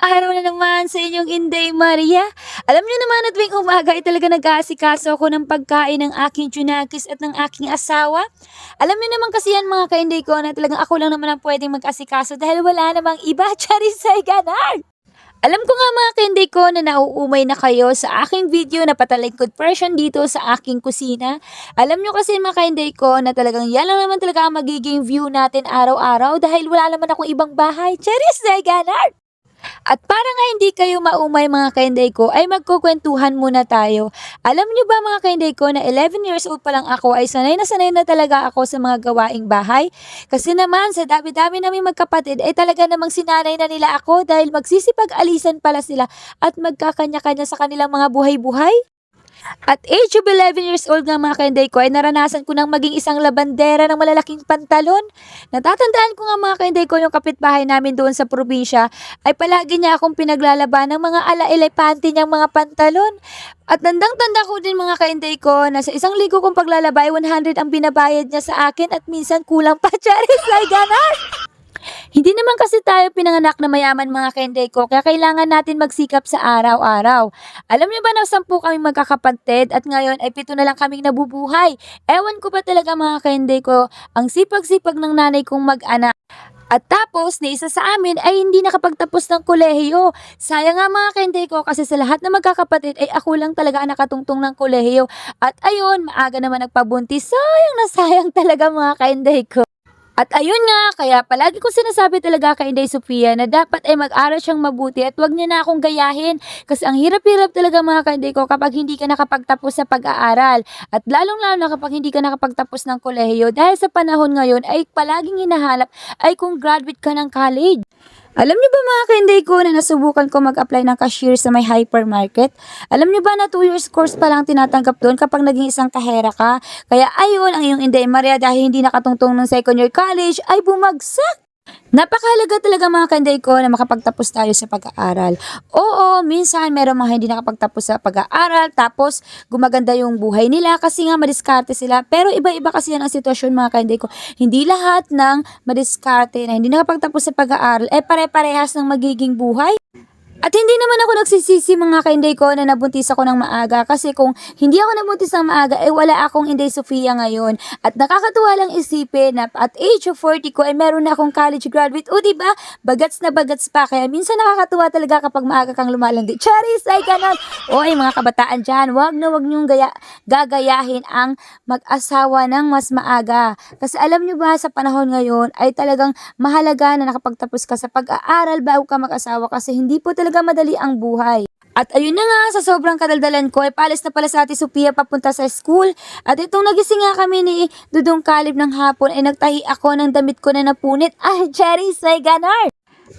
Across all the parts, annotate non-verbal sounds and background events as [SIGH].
araw na naman sa inyong Inday Maria. Alam niyo naman na tuwing umaga ay talaga nag-aasikaso ako ng pagkain ng aking tsunakis at ng aking asawa. Alam niyo naman kasi yan mga kainday ko na talagang ako lang naman ang pwedeng mag-asikaso dahil wala namang iba. [LAUGHS] Charisay ganar! Alam ko nga mga kainday ko na nauumay na kayo sa aking video na patalikod version dito sa aking kusina. Alam nyo kasi mga kainday ko na talagang yan lang naman talaga ang magiging view natin araw-araw dahil wala naman akong ibang bahay. Charisay ganar! At para nga hindi kayo maumay mga kainday ko, ay magkukwentuhan muna tayo. Alam nyo ba mga kainday ko na 11 years old pa lang ako ay sanay na sanay na talaga ako sa mga gawaing bahay? Kasi naman sa dami-dami namin magkapatid ay talaga namang sinanay na nila ako dahil magsisipag-alisan pala sila at magkakanya-kanya sa kanilang mga buhay-buhay. At age of 11 years old nga mga kainday ko ay naranasan ko nang maging isang labandera ng malalaking pantalon. Natatandaan ko nga mga kainday ko yung kapitbahay namin doon sa probinsya ay palagi niya akong pinaglalaban ng mga ala-elepante niyang mga pantalon. At tandang-tanda ko din mga kainday ko na sa isang ligo kong paglalabay 100 ang binabayad niya sa akin at minsan kulang pa [LAUGHS] charis ay ganar. Hindi naman kasi tayo pinanganak na mayaman mga kainday ko, kaya kailangan natin magsikap sa araw-araw. Alam niyo ba na sampu kami magkakapatid at ngayon ay pito na lang kaming nabubuhay. Ewan ko pa talaga mga kainday ko, ang sipag-sipag ng nanay kong mag-anak. At tapos, ni isa sa amin ay hindi nakapagtapos ng kolehiyo. Sayang nga mga kainday ko kasi sa lahat na magkakapatid ay ako lang talaga ang nakatungtong ng kolehiyo. At ayun, maaga naman nagpabuntis. Sayang na sayang [LAUGHS] talaga mga kainday ko. At ayun nga, kaya palagi ko sinasabi talaga kay Inday Sofia na dapat ay mag-aral siyang mabuti at wag niya na akong gayahin. Kasi ang hirap-hirap talaga mga kainday ko kapag hindi ka nakapagtapos sa pag-aaral. At lalong-lalo na kapag hindi ka nakapagtapos ng kolehiyo dahil sa panahon ngayon ay palaging hinahanap ay kung graduate ka ng college. Alam niyo ba mga kainday ko na nasubukan ko mag-apply ng cashier sa may hypermarket? Alam niyo ba na 2 years course pa lang tinatanggap doon kapag naging isang kahera ka? Kaya ayun, ang iyong Inday Maria dahil hindi nakatungtong ng second year college ay bumagsak. Napakahalaga talaga mga kanday ko na makapagtapos tayo sa pag-aaral. Oo, minsan meron mga hindi nakapagtapos sa pag-aaral tapos gumaganda yung buhay nila kasi nga madiskarte sila. Pero iba-iba kasi yan ang sitwasyon mga kanday ko. Hindi lahat ng madiskarte na hindi nakapagtapos sa pag-aaral eh pare-parehas ng magiging buhay. At hindi naman ako nagsisisi mga kainday ko na nabuntis ako ng maaga kasi kung hindi ako nabuntis ng maaga eh wala akong Inday Sofia ngayon. At nakakatuwa lang isipin na at age of 40 ko ay meron na akong college graduate. O di ba? Bagats na bagats pa kaya minsan nakakatuwa talaga kapag maaga kang lumalandi. Charis ay ganon. Oy mga kabataan diyan, wag na wag niyong gaya, gagayahin ang mag-asawa ng mas maaga. Kasi alam niyo ba sa panahon ngayon ay talagang mahalaga na nakapagtapos ka sa pag-aaral bago ka mag-asawa kasi hindi po talaga madali ang buhay. At ayun na nga, sa sobrang kadaldalan ko, ay palis na pala sa ati Sophia papunta sa school. At itong nagising nga kami ni Dudong Kalib ng hapon, ay nagtahi ako ng damit ko na napunit. [LAUGHS] Ay, Cherry, say ganar!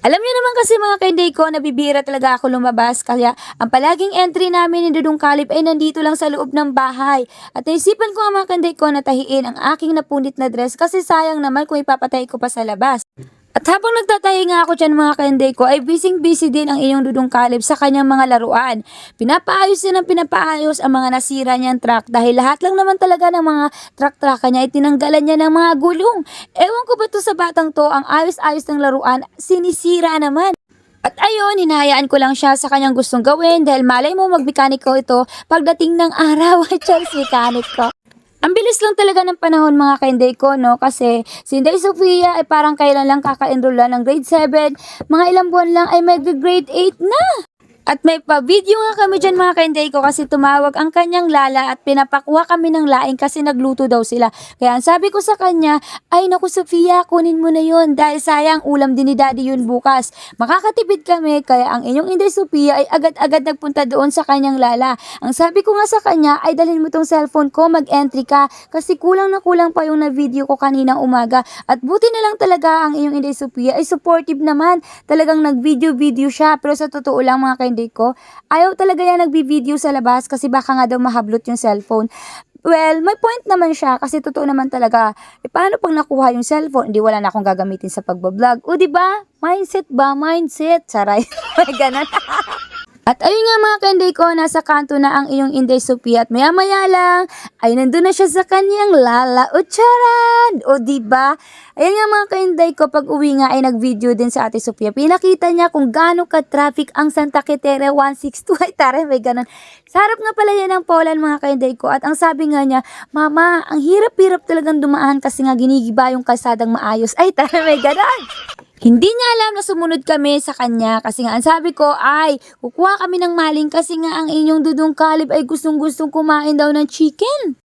Alam niyo naman kasi mga kainday ko, nabibira talaga ako lumabas. Kaya ang palaging entry namin ni Dudong Kalib ay nandito lang sa loob ng bahay. At naisipan ko nga mga kainday ko na tahiin ang aking napunit na dress kasi sayang naman kung ipapatay ko pa sa labas. At habang nagtatahi nga ako dyan mga kainday ko, ay busy-busy din ang iyong dudong kalib sa kanyang mga laruan. Pinapaayos din ang pinapaayos ang mga nasira niyang truck dahil lahat lang naman talaga ng mga truck-truck niya ay tinanggalan niya ng mga gulong. Ewan ko ba to sa batang to, ang ayos-ayos ng laruan, sinisira naman. At ayun, hinahayaan ko lang siya sa kanyang gustong gawin dahil malay mo magmekaniko ito pagdating ng araw. [LAUGHS] Charles, mechanic ko. Ang bilis lang talaga ng panahon mga kainday ko, no? Kasi si Inday Sofia ay parang kailan lang kaka-enroll ng grade 7. Mga ilang buwan lang ay mag-grade 8 na. At may pa-video nga kami dyan mga kainday ko kasi tumawag ang kanyang lala at pinapakuha kami ng laing kasi nagluto daw sila. Kaya ang sabi ko sa kanya, ay naku Sofia, kunin mo na yun dahil sayang ulam din ni daddy yun bukas. Makakatipid kami kaya ang inyong Inday Sofia ay agad-agad nagpunta doon sa kanyang lala. Ang sabi ko nga sa kanya ay dalhin mo tong cellphone ko, mag-entry ka kasi kulang na kulang pa yung na-video ko kaninang umaga. At buti na lang talaga ang inyong Inday Sofia ay supportive naman. Talagang nag-video-video siya pero sa totoo lang mga kainday ko, ayaw talaga yan nagbi-video sa labas kasi baka nga daw mahablot yung cellphone. Well, may point naman siya kasi totoo naman talaga. E paano pag nakuha yung cellphone, hindi wala na akong gagamitin sa pagbablog. O di ba? Mindset ba? Mindset. Saray. [LAUGHS] may ganun. At ayun nga mga kanday ko, nasa kanto na ang iyong Inday Sophia at maya maya lang ay nandun na siya sa kanyang Lala Ucharan. O ba? Ayun nga mga kainday ko, pag uwi nga ay nag-video din sa ate Sophia. Pinakita niya kung gaano ka-traffic ang Santa Quitere 162. Ay tara, may ganun. Sa harap nga pala yan ng Poland mga kainday ko. At ang sabi nga niya, Mama, ang hirap-hirap talagang dumaan kasi nga ginigiba yung kalsadang maayos. Ay tara, may ganun. Hindi niya alam na sumunod kami sa kanya kasi nga ang sabi ko ay kukuha kami ng maling kasi nga ang inyong dudong kalib ay gustong-gustong kumain daw ng chicken.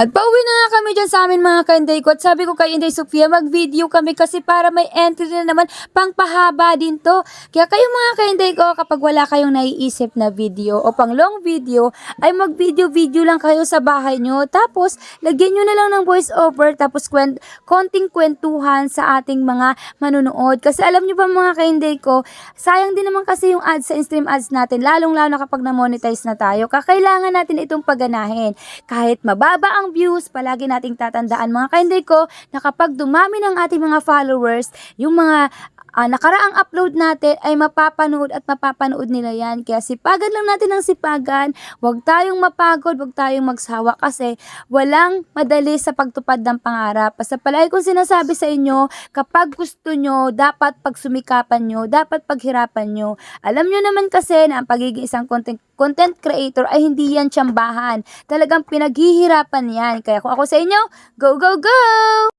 At pauwi na nga kami dyan sa amin mga kainday ko. At sabi ko kay Inday Sofia, mag-video kami kasi para may entry na naman pang pahaba din to. Kaya kayo mga kainday ko, kapag wala kayong naiisip na video o pang long video, ay mag-video-video lang kayo sa bahay nyo. Tapos, lagyan nyo na lang ng voice over, tapos kwent, konting kwentuhan sa ating mga manunood. Kasi alam nyo ba mga kainday ko, sayang din naman kasi yung ads sa in-stream ads natin, lalong-lalo na kapag na-monetize na tayo. Kakailangan natin itong pagganahin. Kahit mababa ang views, palagi nating tatandaan mga kainday ko na kapag dumami ng ating mga followers, yung mga ah, nakaraang upload natin ay mapapanood at mapapanood nila yan. Kaya sipagan lang natin ang sipagan. Huwag tayong mapagod, huwag tayong magsawa kasi walang madali sa pagtupad ng pangarap. Basta palagi kong sinasabi sa inyo, kapag gusto nyo, dapat pagsumikapan nyo, dapat paghirapan nyo. Alam nyo naman kasi na ang pagiging isang content content creator ay hindi yan tsambahan. Talagang pinaghihirapan yan. Kaya kung ako sa inyo, go, go, go!